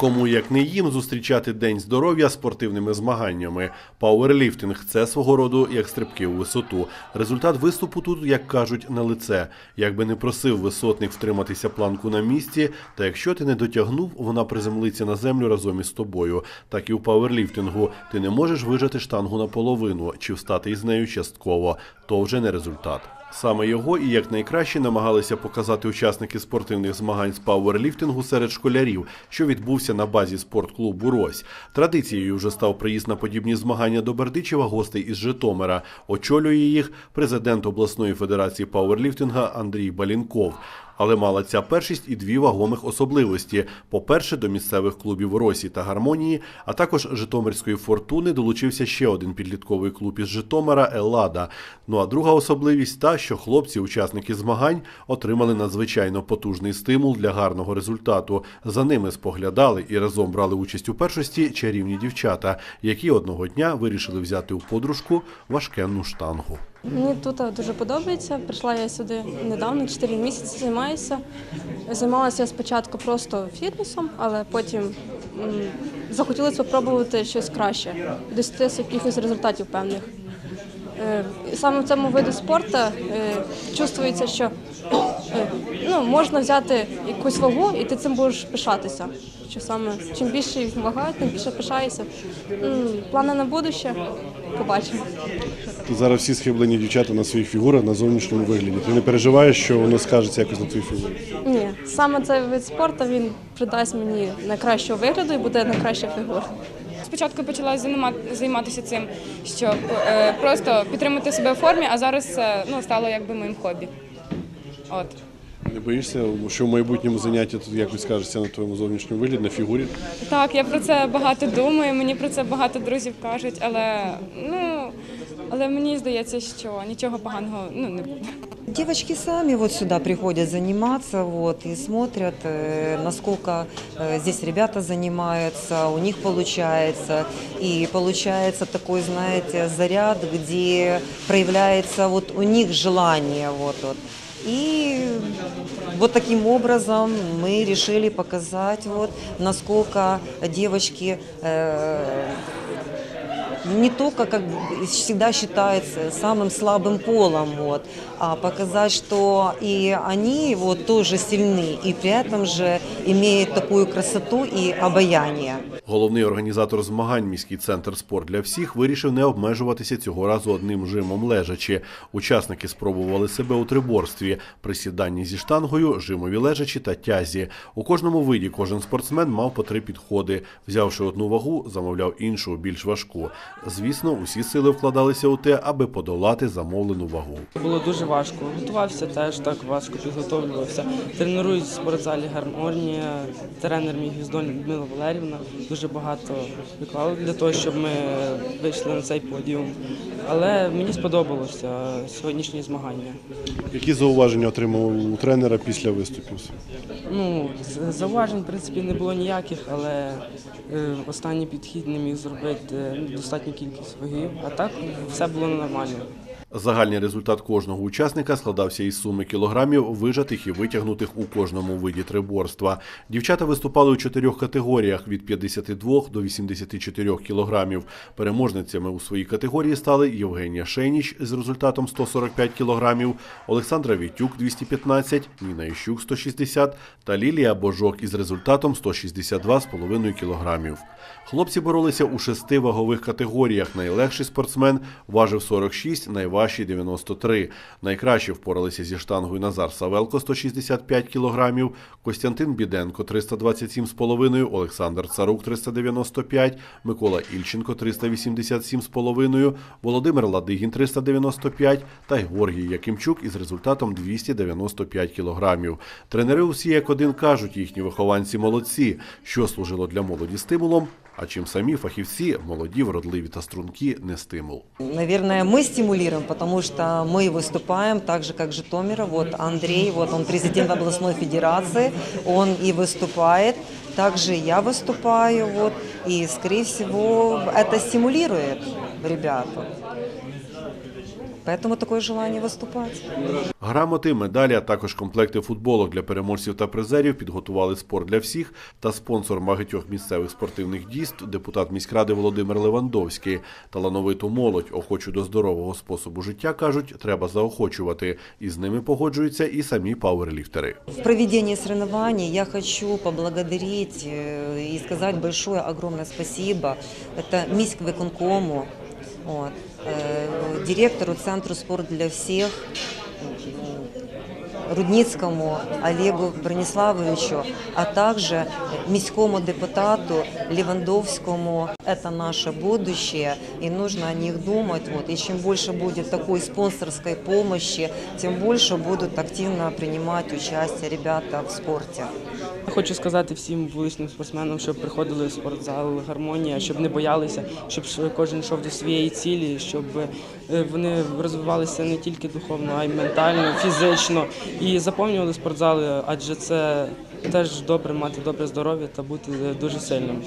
Кому як не їм зустрічати День здоров'я спортивними змаганнями. Пауерліфтинг це свого роду як стрибки у висоту. Результат виступу тут, як кажуть, на лице. Якби не просив висотник втриматися планку на місці, та якщо ти не дотягнув, вона приземлиться на землю разом із тобою. Так і у пауерліфтингу ти не можеш вижати штангу наполовину чи встати із нею частково. То вже не результат. Саме його і як найкраще намагалися показати учасники спортивних змагань з пауерліфтингу серед школярів, що відбувся на базі спортклубу Рось. Традицією вже став приїзд на подібні змагання до Бердичева гостей із Житомира. Очолює їх президент обласної федерації пауерліфтинга Андрій Балінков. Але мала ця першість і дві вагомих особливості: по-перше, до місцевих клубів Росі та Гармонії, а також Житомирської фортуни долучився ще один підлітковий клуб із Житомира Еллада. Ну а друга особливість та, що хлопці, учасники змагань, отримали надзвичайно потужний стимул для гарного результату. За ними споглядали і разом брали участь у першості чарівні дівчата, які одного дня вирішили взяти у подружку важкенну штангу. Мені тут дуже подобається. Прийшла я сюди недавно, 4 місяці займаюся. Займалася спочатку просто фітнесом, але потім захотілося спробувати щось краще, досягти якихось результатів певних. Е, Саме в цьому виду спорту е, чувствується, що е, ну, можна взяти якусь вагу і ти цим будеш пишатися. Що саме чим більше вага, тим більше пишаєшся. Плани на будуще побачимо. Тут зараз всі схиблені дівчата на своїх фігурах на зовнішньому вигляді. Ти не переживаєш, що воно скажеться якось на твоїй фігурі? Ні, саме цей вид спорту він придасть мені найкращого вигляду і буде найкраща фігура. Спочатку почала займатися цим, щоб е, просто підтримати себе в формі, а зараз це ну, стало якби моїм хобі. От. Не боїшся, що в майбутньому заняття тут якось скажеться на твоєму зовнішньому вигляді, на фігурі? Так, я про це багато думаю, мені про це багато друзів кажуть, але ну але мені здається, що нічого поганого ну, не буде. Девочки сами вот сюда приходят заниматься вот, и смотрят, э, насколько э, здесь ребята занимаются, у них получается. И получается такой, знаете, заряд, где проявляется вот у них желание. Вот, вот. И вот таким образом мы решили показать, вот, насколько девочки э, не только, как бы всегда считается, самым слабым полом, вот, а показать, что и они вот тоже сильны, и при этом же имеют такую красоту и обаяние. Головний організатор змагань міський центр спорт для всіх вирішив не обмежуватися цього разу одним жимом лежачи. Учасники спробували себе у триборстві, присіданні зі штангою, жимові лежачі та тязі. У кожному виді кожен спортсмен мав по три підходи. Взявши одну вагу, замовляв іншу, більш важку. Звісно, усі сили вкладалися у те, аби подолати замовлену вагу. Було дуже важко. Готувався теж так важко, підготовлювався. Тренуюсь в спортзалі гармонія. Тренер мій Гвіздоль Людмила Валерівна дуже багато виклала для того, щоб ми вийшли на цей подіум. Але мені сподобалося сьогоднішні змагання. Які зауваження отримав у тренера після виступів? Ну, зауважень, в принципі, не було ніяких, але е, останній підхід не міг зробити е, достатню кількість вагів. А так все було нормально. Загальний результат кожного учасника складався із суми кілограмів, вижатих і витягнутих у кожному виді триборства. Дівчата виступали у чотирьох категоріях від 52 до 84 кілограмів. Переможницями у своїй категорії стали Євгенія Шейніч з результатом 145 кілограмів, Олександра Вітюк 215, Ніна Іщук 160 та Лілія Божок із результатом 162,5 кілограмів. Хлопці боролися у шести вагових категоріях. Найлегший спортсмен важив 46, найважчий 93. Найкраще впоралися зі штангою Назар Савелко 165 кілограмів, Костянтин Біденко 327,5, Олександр Царук 395, Микола Ільченко 387,5, Володимир Ладигін 395 та Георгій Якимчук із результатом 295 кілограмів. Тренери усі як один кажуть, їхні вихованці молодці, що служило для молоді стимулом. А чим самі фахівці, молоді, вродливі та стрункі, не стимул. Наверное, мы стимулируем, потому что мы выступаем так же, как Житомира. Вот Андрей, вот он президент областной федерации, он и выступает. Также я выступаю, вот, и, скорее всего, это стимулирует ребят. Поэтому такое желание выступать. Грамоти, медалі, а також комплекти футболок для переможців та призерів підготували спорт для всіх та спонсор багатьох місцевих спортивних дійств, депутат міськради Володимир Левандовський. Талановиту молодь, охочу до здорового способу життя, кажуть, треба заохочувати. І з ними погоджуються і самі пауерліфтери. В проведении соревнований я хочу поблагодарить э, и сказать большое, огромное спасибо. Это Миськ Вот, э, директору Центру «Спорт для всех», Рудницькому Олегу Брониславовичу, а также міському депутату Левандовскому. Это наше будущее, и нужно о них думать. Вот. И чем больше будет такой спонсорской помощи, тем больше будут активно принимать участие ребята в спорте. Хочу сказати всім вуличним спортсменам, щоб приходили в спортзал гармонія, щоб не боялися, щоб кожен йшов до своєї цілі, щоб е, вони розвивалися не тільки духовно, а й ментально, фізично і заповнювали спортзали, адже це теж добре мати добре здоров'я та бути е, дуже сильним.